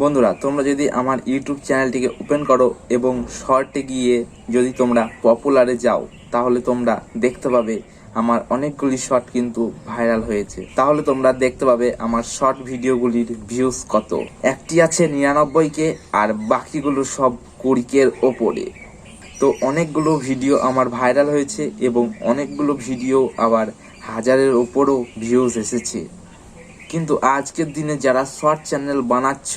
বন্ধুরা, তোমরা যদি আমার ইউটিউব চ্যানেলটিকে ওপেন করো এবং শর্টে গিয়ে যদি তোমরা পপুলারে যাও, তাহলে তোমরা দেখতে পাবে আমার অনেকগুলি শর্ট কিন্তু ভাইরাল হয়েছে। তাহলে তোমরা দেখতে পাবে আমার শর্ট ভিডিওগুলির ভিউজ কত। একটি আছে নিরানব্বইকে আর বাকিগুলো সব কুড়িকের ওপরে। তো অনেকগুলো ভিডিও আমার ভাইরাল হয়েছে এবং অনেকগুলো ভিডিও আবার হাজারের ওপরও ভিউজ এসেছে। কিন্তু আজকের দিনে যারা শর্ট চ্যানেল বানাচ্ছ,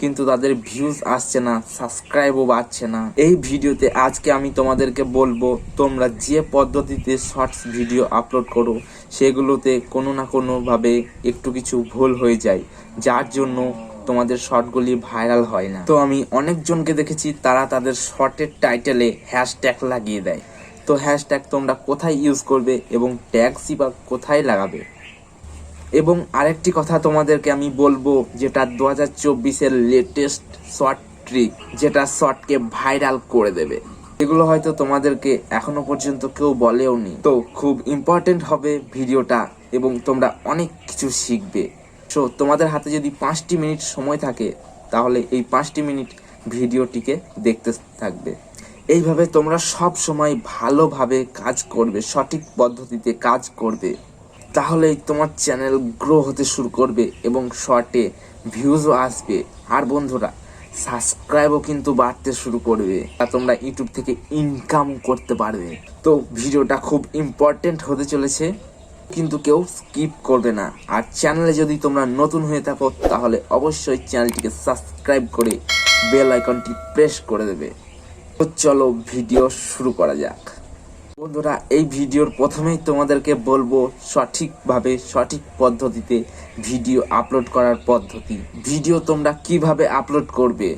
কিন্তু তাদের ভিউজ আসছে না সাবস্ক্রাইবও বাড়ছে না। এই ভিডিওতে আজকে আমি তোমাদেরকে বলব, তোমরা যে পদ্ধতিতে শর্টস ভিডিও আপলোড করো, সেগুলোতে কোনো না কোনোভাবে একটু কিছু ভুল হয়ে যায়। যার জন্য তোমাদের শর্টগুলি ভাইরাল হয় না। তো আমি অনেকজনকে দেখেছি, তারা তাদের শর্টের টাইটেলে হ্যাশট্যাগ লাগিয়ে দেয়। তো হ্যাশট্যাগ তোমরা কোথায় ইউজ করবে এবং ট্যাগসই বা কোথায় লাগাবে? এবং আরেকটি কথা তোমাদেরকে আমি বলব, যেটা দু হাজার চব্বিশের লেটেস্ট শর্ট ট্রিক যেটা শর্টকে ভাইরাল করে দেবে। এগুলো হয়তো তোমাদেরকে এখনও পর্যন্ত কেউ বলেও নি। তো খুব ইম্পর্টেন্ট হবে ভিডিওটা এবং তোমরা অনেক কিছু শিখবে। সো তোমাদের হাতে যদি পাঁচটি মিনিট সময় থাকে, তাহলে এই পাঁচটি মিনিট ভিডিওটিকে দেখতে থাকবে। এইভাবে তোমরা সব সময় ভালোভাবে কাজ করবে, সঠিক পদ্ধতিতে কাজ করবে। তাহলেই তোমার চ্যানেল গ্রো হতে শুরু করবে এবং শর্টে ভিউজও আসবে। আর বন্ধুরা সাবস্ক্রাইবও কিন্তু বাড়তে শুরু করবে। আর তোমরা ইউটিউব থেকে ইনকাম করতে পারবে। তো ভিডিওটা খুব ইম্পর্টেন্ট হতে চলেছে, কিন্তু কেউ স্কিপ করবে না। আর চ্যানেলে যদি তোমরা নতুন হয়ে থাকো, তাহলে অবশ্যই চ্যানেলটিকে সাবস্ক্রাইব করে বেল আইকনটি প্রেস করে দেবে। তো চলো ভিডিও শুরু করা যাক। বন্ধুরা, এই ভিডিওর প্রথমেই তোমাদেরকে বলব সঠিকভাবে, সঠিক পদ্ধতিতে ভিডিও আপলোড করার পদ্ধতি। ভিডিও তোমরা কীভাবে আপলোড করবে?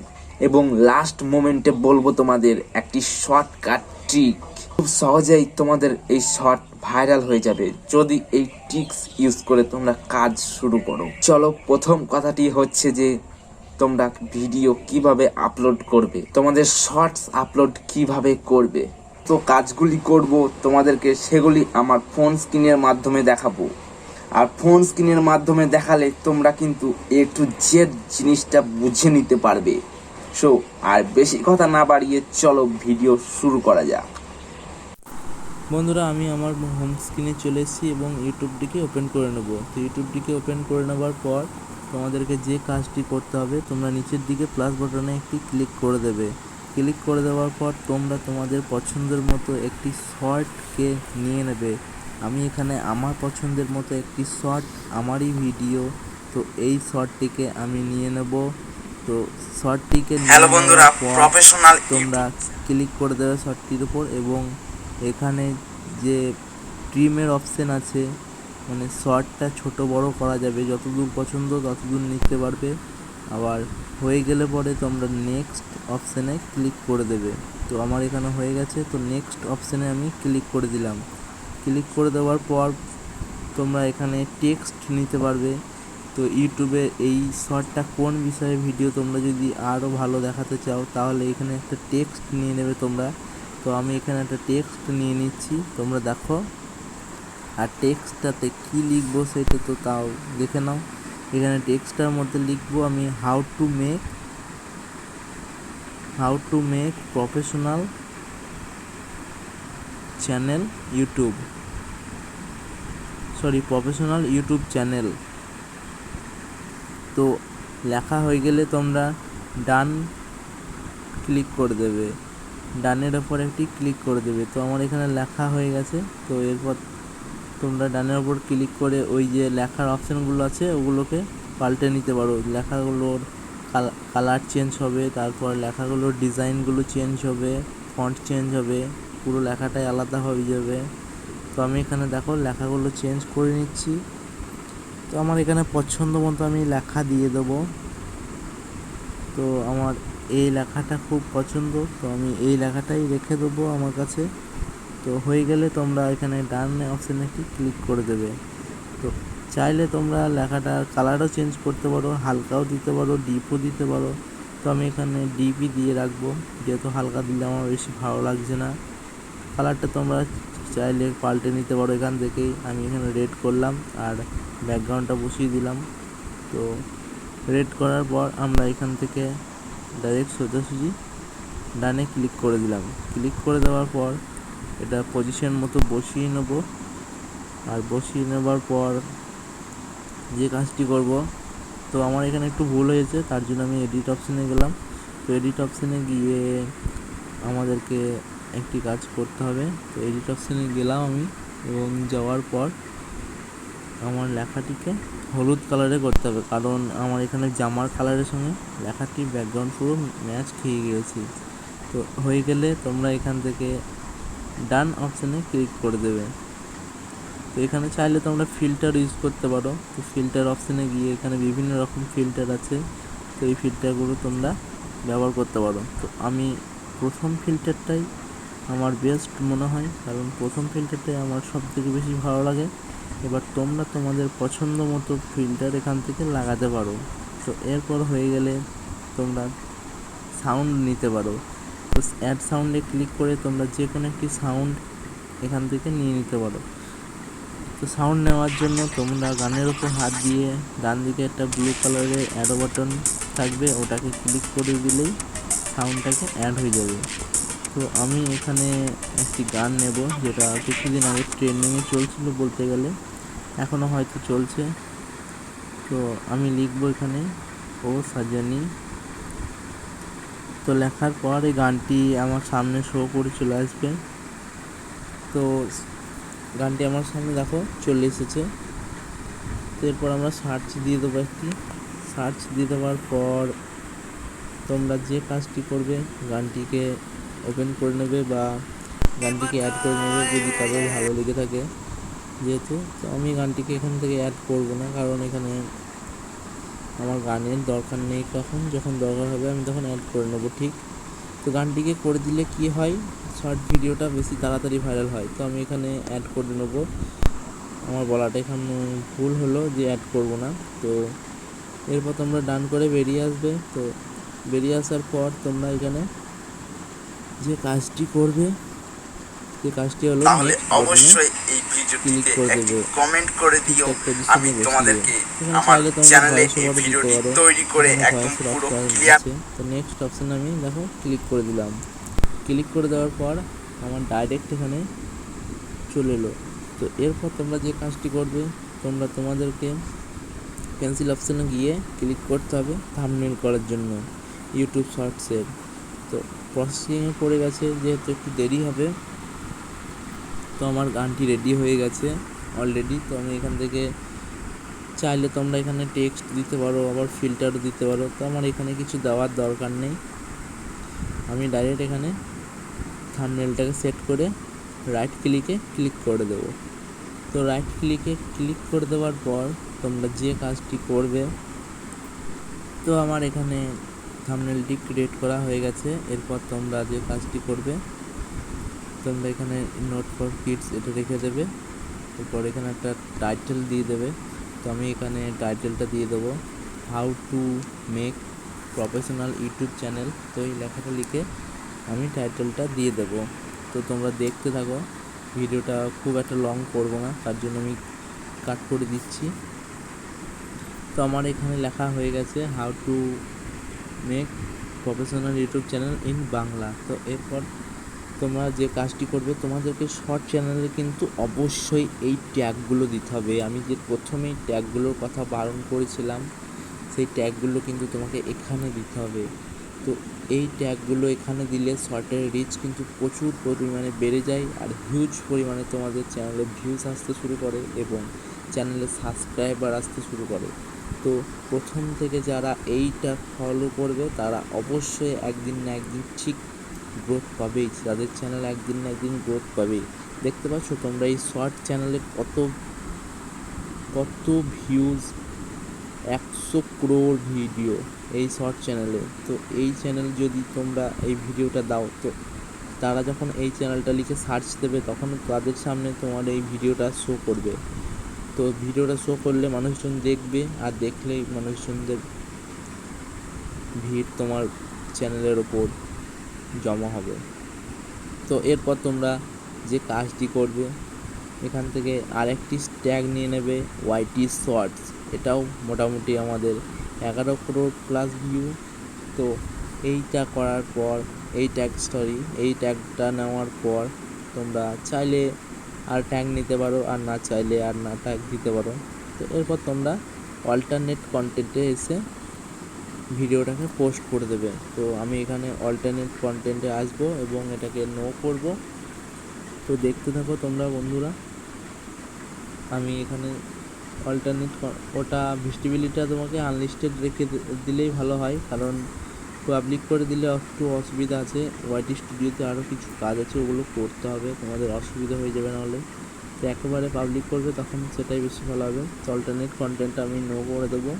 এবং লাস্ট মোমেন্টে বলব তোমাদের একটি শর্টকাট ট্রিক খুব সহজেই তোমাদের এই শর্ট ভাইরাল হয়ে যাবে যদি এই ট্রিক্স ইউজ করে তোমরা কাজ শুরু করো। চলো, প্রথম কথাটি হচ্ছে যে তোমরা ভিডিও কীভাবে আপলোড করবে? তোমাদের শর্টস আপলোড কীভাবে করবে? কাজগুলি করব, তোমাদেরকে সেগুলি আমার ফোন স্ক্রিনের মাধ্যমে দেখাবো। আর ফোন স্ক্রিনের মাধ্যমে দেখালে তোমরা কিন্তু একটু যে জিনিসটা বুঝে নিতে পারবে। সো আর বেশি কথা না বাড়িয়ে চলো ভিডিও শুরু করা যাক। বন্ধুরা, আমি আমার হোম স্ক্রিনে চলে এসেছি এবং ইউটিউবটিকে ওপেন করে নেব। তো ইউটিউবটিকে ওপেন করে নেবার পর তোমাদেরকে যে কাজটি করতে হবে, তোমরা নিচের দিকে প্লাস বাটনে একটি ক্লিক করে দেবে। ক্লিক করে দেওয়ার পর তোমরা তোমাদের পছন্দের মতো একটি শর্টকে নিয়ে নেবে। আমি এখানে আমার পছন্দের মতো একটি শর্ট আমারই ভিডিও তো এই শর্টটিকে আমি নিয়ে নেব। তো শর্টটিকে নিয়ে হ্যালো বন্ধুরা প্রফেশনাল তোমরা ক্লিক করে দেবে শর্টটির উপর এবং এখানে যে ট্রিমের অপশন আছে মানে শর্টটা ছোট বড় করা যাবে। যতদূর পছন্দ ততদূর নিতে পারবে। আবার হয়ে গেলে পরে তোমরা নেক্সট অপশানে ক্লিক করে দেবে। তো আমার এখানে হয়ে গেছে, তো নেক্সট অপশানে আমি ক্লিক করে দিলাম। ক্লিক করে দেওয়ার পর তোমরা এখানে টেক্সট নিতে পারবে। তো ইউটিউবে এই শর্টটা কোন বিষয়ে ভিডিও তোমরা যদি আরও ভালো দেখাতে চাও, তাহলে এখানে একটা টেক্সট নিয়ে নেবে তোমরা। তো আমি এখানে একটা টেক্সট নিয়ে নিচ্ছি, তোমরা দেখো। আর টেক্সটটাতে কী লিখব সেটা তো তাও দেখে নাও। এখানে টেক্সটটার মধ্যে লিখব আমি how to make how to make professional channel YouTube sorry professional YouTube channel তো লেখা হয়ে গেলে তোমরা ডান ক্লিক করে দেবে। ডানের ওপর একটি ক্লিক করে দেবে। তো আমার এখানে লেখা হয়ে গেছে। তো এরপর তোমরা ডানের ওপর ক্লিক করে ওই যে লেখার অপশানগুলো আছে, ওগুলোকে পাল্টে নিতে পারো। লেখাগুলোর কালার চেঞ্জ হবে, তারপর লেখাগুলোর ডিজাইনগুলো চেঞ্জ হবে ফন্ট চেঞ্জ হবে, পুরো লেখাটাই আলাদা হয়ে যাবে। তো আমি এখানে দেখো লেখাগুলো চেঞ্জ করে নিচ্ছি। তো আমার এখানে পছন্দ মতো আমি লেখা দিয়ে দেবো। তো আমার এই লেখাটা খুব পছন্দ, তো আমি এই লেখাটাই রেখে দেবো আমার কাছে। তো হয়ে গেলে তোমরা এখানে ডান অপশানে একটি ক্লিক করে দেবে। তো চাইলে তোমরা লেখাটার কালারও চেঞ্জ করতে পারো, হালকাও দিতে পারো ডিপও দিতে পারো। তো আমি এখানে ডিপই দিয়ে রাখব, যেহেতু হালকা দিলে আমার বেশি ভালো লাগছে না। কালারটা তোমরা চাইলে পাল্টে নিতে পারো এখান থেকেই। আমি এখানে রেড করলাম আর ব্যাকগ্রাউন্ডটা বসিয়ে দিলাম। তো রেড করার পর আমরা এখান থেকে ডাইরেক্ট সোজাসুজি ডানে ক্লিক করে দিলাম। ক্লিক করে দেওয়ার পর এটা পজিশন মতো বসিয়ে নেব। আর বসিয়ে নেবার পর যে কাজটি করব, তো আমার এখানে একটু ভুল হয়েছে, তার জন্য আমি এডিট অপশানে গেলাম। তো এডিট অপশানে গিয়ে আমাদেরকে একটি কাজ করতে হবে। তো এডিট অপশানে গেলাম আমি এবং যাওয়ার পর আমার লেখাটিকে হলুদ কালারে করতে হবে, কারণ আমার এখানে জামার কালারের সঙ্গে লেখাটি ব্যাকগ্রাউন্ড পুরো ম্যাচ খেয়ে গিয়েছি। তো হয়ে গেলে তোমরা এখান থেকে ডান অপশানে ক্লিক করে দেবে। তো এখানে চাইলে তোমরা ফিল্টার ইউজ করতে পারো। তো ফিল্টার অপশানে গিয়ে এখানে বিভিন্ন রকম ফিল্টার আছে। তো এই ফিল্টারগুলো তোমরা ব্যবহার করতে পারো। তো আমি প্রথম ফিল্টারটাই আমার বেস্ট মনে হয়। কারণ প্রথম ফিল্টারটাই আমার সব থেকে বেশি ভালো লাগে। এবার তোমরা তোমাদের পছন্দ মতো ফিল্টার এখান থেকে লাগাতে পারো। তো এরপর হয়ে গেলে তোমরা সাউন্ড নিতে পারো। তো অ্যাড সাউন্ডে ক্লিক করে তোমরা যে কোনো একটি সাউন্ড এখান থেকে নিয়ে নিতে পারো। তো সাউন্ড নেওয়ার জন্য তোমরা গানের উপর হাত দিয়ে ডান দিকে একটা ব্লু কালারের অ্যাডো বাটন থাকবে, ওটাকে ক্লিক করে দিলেই সাউন্ডটাকে অ্যাড হয়ে যাবে। তো আমি এখানে একটি গান নেব, যেটা কিছুদিন আগে ট্রেন্ডিংয়ে চলছিল বলতে গেলে এখনও হয়তো চলছে। তো আমি লিখব এখানে, ও সাজানি তো লেখার পর এই গানটি আমার সামনে শো করে চলে আসবে তো গানটি আমার সামনে দেখো, চলে এসেছে। তো এরপর আমরা সার্চ দিয়ে দেবো একটি। সার্চ দিয়ে দেওয়ার পর তোমরা যে কাজটি করবে, গানটিকে ওপেন করে নেবে বা গানটিকে অ্যাড করে নেবে যদি কারোর ভালো লেগে থাকে যেহেতু। তো আমি গানটিকে এখান থেকে অ্যাড করব না, কারণ এখানে আমার গানের দরকার নেই কখন, যখন দরকার হবে আমি তখন অ্যাড করে নেব, ঠিক? তো গানটিকে করে দিলে কি হয়? শর্ট ভিডিওটা বেশি তাড়াতাড়ি ভাইরাল হয়, তো আমি এখানে অ্যাড করে নেব। আমার বলাটা এখানে ভুল হলো যে অ্যাড করব না, তো এরপর তোমরা ডান করে বেরিয়ে আসবে, তো বেরিয়ে আসার পর তোমরা এখানে যে কাজটি করবে যে কাজটি হলো তাহলে অবশ্যই এই ভিডিওটিতে একটি। কমেন্ট করে দিও। আমি তোমাদেরকে আমার চ্যানেলে এই ভিডিওটি তৈরি করে একদম পুরো ক্লিয়ার তো নেক্সট অপশন আমি দেখো ক্লিক করে দিলাম। ক্লিক করে দেওয়ার পর আমার ডাইরেক্ট এখানে চলে এলো। তো এরপর তোমরা যে কাজটি করবে তোমরা তোমাদেরকে পেন্সিল অপশানে গিয়ে ক্লিক করতে হবে থাম্বনেল করার জন্য ইউটিউব শর্টসের তো প্রসেসিংয়ে পড়ে গেছে যেহেতু একটু দেরি হবে তো আমার গানটি রেডি হয়ে গেছে অলরেডি তো আমি এখান থেকে চাইলে তোমরা এখানে টেক্সট দিতে পারো, আবার ফিল্টারও দিতে পারো। তো আমার এখানে কিছু দেওয়ার দরকার নেই। আমি ডাইরেক্ট এখানে থাম্বনেলটাকে সেট করে রাইট ক্লিকে ক্লিক করে দেবো। তো রাইট ক্লিকে ক্লিক করে দেওয়ার পর তোমরা যে কাজটি করবে, তো আমার এখানে থাম্বনেলটি ক্রিয়েট করা হয়ে গেছে। এরপর তোমরা যে কাজটি করবে তোমরা এখানে নোট ফর কিডস এটা রেখে দেবে। এরপর এখানে একটা টাইটেল দিয়ে দেবে। তো আমি এখানে টাইটেলটা দিয়ে দেবো। How to make professional YouTube channel তো এই লেখাটা লিখে আমি টাইটেলটা দিয়ে দেবো। তো তোমরা দেখতে থাকো, ভিডিওটা খুব একটা লং করব না, তার জন্য আমি কাট করে দিচ্ছি। তো আমার এখানে লেখা হয়ে গেছে how to make professional YouTube channel in Bangla তো এরপর তোমরা যে কাজটি করবে, তোমাদেরকে শর্ট চ্যানেলে কিন্তু অবশ্যই এই ট্যাগগুলো দিতে হবে। আমি যে প্রথমেই ট্যাগগুলোর কথা বারণ করেছিলাম, সেই ট্যাগগুলো কিন্তু তোমাকে এখানে দিতে হবে। তো এই ট্যাগগুলো এখানে দিলে শর্টের রিচ কিন্তু প্রচুর পরিমাণে বেড়ে যায় আর হিউজ পরিমাণে তোমাদের চ্যানেলে ভিউজ আসতে শুরু করে এবং চ্যানেলে সাবস্ক্রাইবার আসতে শুরু করে। তো প্রথম থেকে যারা এইটা ফলো করবে, তারা অবশ্যই একদিন না একদিন ঠিক গ্রোথ পাবেই, তাদের চ্যানেল একদিন না একদিন গ্রোথ পাবেই। দেখতে পাচ্ছ তোমরা এই শর্ট চ্যানেলে কত কত ভিউজ একশো ক্রোর ভিডিও এই শর্ট চ্যানেলে তো এই চ্যানেল যদি তোমরা এই ভিডিওটা দাও, তো তারা যখন এই চ্যানেলটা লিখে সার্চ দেবে, তখন তাদের সামনে তোমার এই ভিডিওটা শো করবে। তো ভিডিওটা শো করলে মানুষজন দেখবে, আর দেখলেই মানুষজনদের ভিড় তোমার চ্যানেলের ওপর। জমা হবে। তো এরপর তোমরা যে কাজটি করবে, এখান থেকে আরেকটি ট্যাগ নিয়ে নেবে ওয়াইটি শর্টস এটাও মোটামুটি আমাদের এগারো করোড় প্লাস ভিউ তো এইটা করার পর, এই ট্যাগ স্টোরি এই ট্যাগটা নেওয়ার পর তোমরা চাইলে আর ট্যাগ নিতে পারো, আর না চাইলে আর না ট্যাগ দিতে পারো। তো এরপর তোমরা অল্টারনেট কন্টেন্টে এসে ভিডিওটাকে পোস্ট করে দেবে। তো আমি এখানে অল্টারনেট কন্টেন্টে আসব এবং এটাকে নো করব। তো দেখতে থাকো তোমরা বন্ধুরা। আমি এখানে অল্টারনেট ওটা ভিজিবিলিটিটা তোমাকে আনলিস্টেড রেখে দিলেই ভালো হয়। কারণ পাবলিক করে দিলে একটু অসুবিধা আছে। ওয়াইটি স্টুডিওতে আরও কিছু কাজ আছে, ওগুলো করতে হবে। তোমাদের অসুবিধা হয়ে যাবে নাহলে তো একেবারে পাবলিক করবে তখন সেটাই বেশি ভালো হবে। তো অল্টারনেট কন্টেন্টটা আমি নো করে দেবো।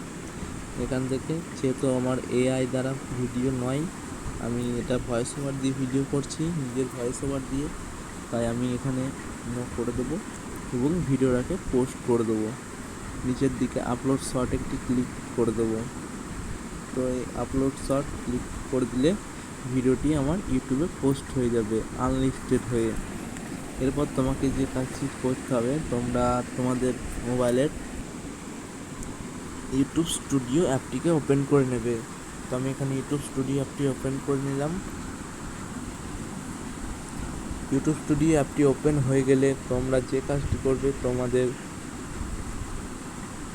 এখান থেকে, যেহেতু আমার এআই দ্বারা ভিডিও নয়, আমি এটা ভয়েস ওভার দিয়ে ভিডিও করছি, নিজের ভয়েস ওভার দিয়ে। তাই আমি এখানে করে দেবো এবং ভিডিওটাকে পোস্ট করে দেবো। নিচের দিকে আপলোড শর্ট একটি ক্লিক করে দেবো। তো এই আপলোড শর্ট ক্লিক করে দিলে ভিডিওটি আমার ইউটিউবে পোস্ট হয়ে যাবে আনলিস্টেড হয়ে। এরপর তোমাকে যে কাজটি করতে হবে, তোমরা তোমাদের মোবাইলের ইউটিউব স্টুডিও অ্যাপটিকে ওপেন করে নেবে। তো আমি এখানে ইউটিউব স্টুডিও অ্যাপটি ওপেন করে নিলাম। ইউটিউব স্টুডিও অ্যাপটি ওপেন হয়ে গেলে তোমরা যে কাজটি করবে তোমাদের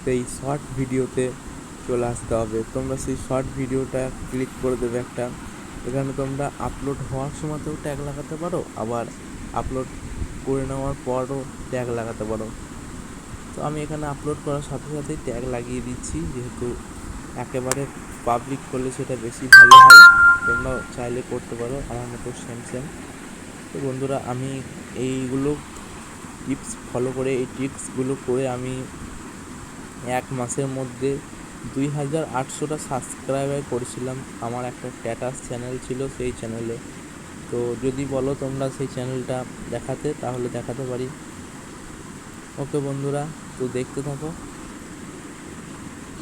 সেই শর্ট ভিডিওতে চলে আসতে হবে। তোমরা সেই শর্ট ভিডিওটা ক্লিক করে দেবে একটা। এখানে তোমরা আপলোড হওয়ার সময়তেও ট্যাগ লাগাতে পারো, আবার আপলোড করে নেওয়ার পরও ট্যাগ লাগাতে পারো। তো আমি এখানে আপলোড করার সাথে সাথেই ট্যাগ লাগিয়ে দিচ্ছি, যেহেতু একেবারে পাবলিক করলে সেটা বেশি ভালো হয়। তোমরা চাইলে করতে পারো, আমার মতো সেম সেম তো বন্ধুরা, আমি এইগুলো টিপস ফলো করে, এই টিপসগুলো করে আমি এক মাসের মধ্যে দুই হাজার আটশোটা সাবস্ক্রাইবার করেছিলাম। আমার একটা স্ট্যাটাস চ্যানেল ছিল সেই চ্যানেলে তো যদি বলো তোমরা সেই চ্যানেলটা দেখাতে, তাহলে দেখাতে পারি। ওকে বন্ধুরা, তো দেখতে থাকো।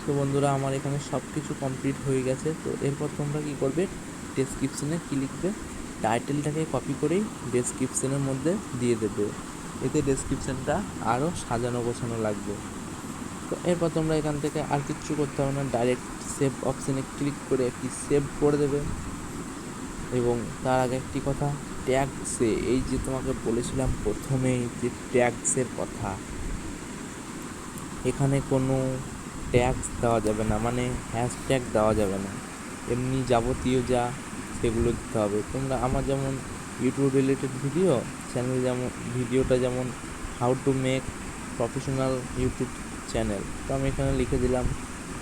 তো বন্ধুরা, আমার এখানে সব কিছু কমপ্লিট হয়ে গেছে। তো এরপর তোমরা কি করবে? ডেসক্রিপশনে কি লিখবে? টাইটেলটাকে কপি করেই ডেসক্রিপশনের মধ্যে দিয়ে দেবে। এতে ডেসক্রিপশনটা আরও সাজানো গোছানো লাগবে। তো এরপর তোমরা এখান থেকে আর কিচ্ছু করতে হবে না। ডাইরেক্ট সেভ অপশানে ক্লিক করে একটি সেভ করে দেবে। এবং তার আগে একটি কথা ট্যাগসে এই যে তোমাকে বলেছিলাম প্রথমেই যে ট্যাক্সের কথা, এখানে কোনো ট্যাক্স দেওয়া যাবে না মানে হ্যাশট্যাগ দেওয়া যাবে না। এমনি যাবতীয় যা, সেগুলো দিতে হবে। তোমরা আমার যেমন ইউটিউব রিলেটেড ভিডিও চ্যানেল যেমন ভিডিওটা যেমন how to make professional YouTube channel তো আমি এখানে লিখে দিলাম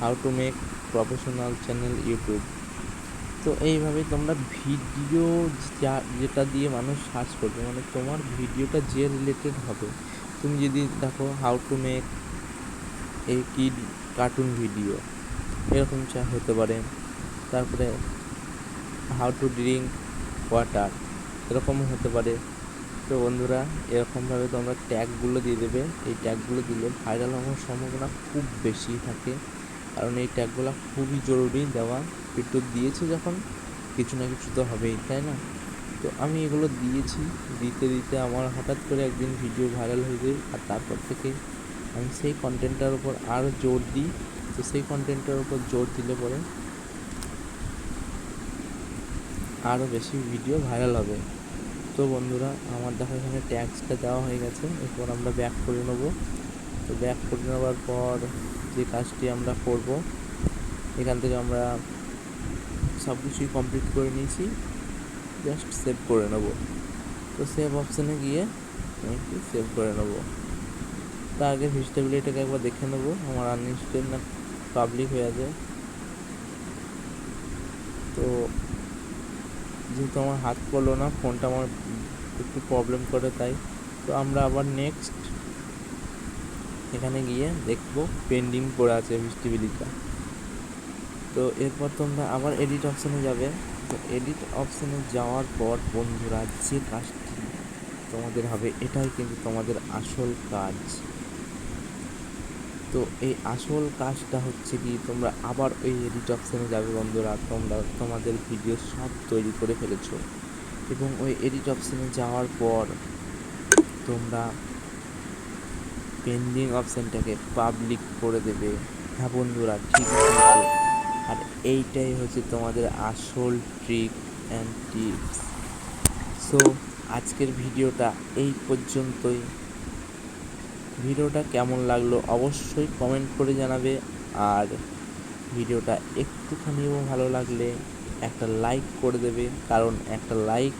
how to make professional channel YouTube তো এইভাবেই তোমরা ভিডিও যা, যেটা দিয়ে মানুষ সার্চ করবে মানে তোমার ভিডিওটা যে রিলেটেড হবে। তুমি যদি দেখো হাউ টু মেক এই কিড কার্টুন ভিডিও এরকম চা হতে পারে। তারপরে হাউ টু ড্রিঙ্ক ওয়াটার এরকমও হতে পারে। তো বন্ধুরা, এরকমভাবে তোমরা ট্যাগগুলো দিয়ে দেবে। এই ট্যাগগুলো দিলে ভাইরাল হওয়ার সম্ভাবনা খুব বেশি থাকে। কারণ এই ট্যাগগুলো খুবই জরুরি দেওয়া। একটু দিয়েছে যখন, কিছু না কিছু তো হবেই, তাই না? তো আমি এগুলো দিয়েছি, দিতে দিতে আমার হঠাৎ করে একদিন ভিডিও ভাইরাল হয়ে যায় আর তারপর থেকে আমি সেই কন্টেন্টটার উপর আরও জোর দিই, তো সেই কন্টেন্টের উপর জোর দিলে পরে আরও বেশি ভিডিও ভাইরাল হবে। তো বন্ধুরা, আমার দেখো এখানে ট্যাক্সটা দেওয়া হয়ে গেছে, এরপর আমরা ব্যাক করে নেব। তো ব্যাক করে নেওয়ার পর যে কাজটি আমরা করব, এখান থেকে আমরা সব কিছুই কমপ্লিট করে নিয়েছি। জাস্ট সেভ করে নেব। তো সেভ অপশানে গিয়ে একটু সেভ করে নেব। তার আগে ভিজিটেবিলিটিটাকে একবার দেখে নেব। আমার আনলিস্টেড না পাবলিক হয়ে আছে। তো যেহেতু আমার হাত পড়ল না, ফোনটা আমার একটু প্রবলেম করে তাই। তো আমরা আবার নেক্সট এখানে গিয়ে দেখব পেন্ডিং পড়ে আছে ভিজিটেবিলিটিটা তো এরপর তোমরা আবার এডিট অপশানে যাবে। তো এডিট অপশানে যাওয়ার পর বন্ধুরা যে কাজটি তোমাদের হবে, এটাই কিন্তু তোমাদের আসল কাজ। তো এই আসল কাজটা হচ্ছে কি, তোমরা আবার ওই এডিট অপশানে যাবে বন্ধুরা। তোমরা তোমাদের ভিডিও সব তৈরি করে ফেলেছো। এবং ওই এডিট অপশানে যাওয়ার পর তোমরা পেন্ডিং অপশানটাকে পাবলিক করে দেবে। হ্যাঁ বন্ধুরা, ঠিক আছে। আর এইটাই হচ্ছে তোমাদের আসল ট্রিক অ্যান্ড টিপস সো আজকের ভিডিওটা এই পর্যন্তই। ভিডিওটা কেমন লাগল অবশ্যই কমেন্ট করে জানাবে। আর ভিডিওটা একটুখানিও ভালো লাগলে একটা লাইক করে দেবে। কারণ একটা লাইক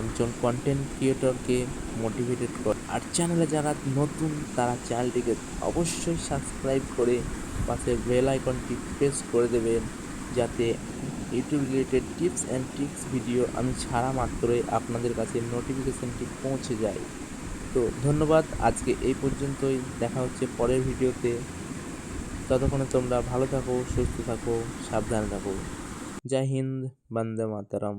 একজন কন্টেন্ট ক্রিয়েটরকে মোটিভেটেড করে। আর চ্যানেলে যারা নতুন, তারা চ্যানেলটিকে অবশ্যই সাবস্ক্রাইব করে পাশে বেল আইকনটি প্রেস করে দেবেন যাতে YouTube related tips and tricks video আমি ছাড়া মাত্রই আপনাদের কাছে নোটিফিকেশনটি পৌঁছে যায়। তো ধন্যবাদ, আজকে এই পর্যন্তই। দেখা হচ্ছে পরের ভিডিওতে। ততক্ষণে তোমরা ভালো থাকো, সুস্থ থাকো, সাবধানে থাকো। জয় হিন্দ, বন্দে মাতারাম।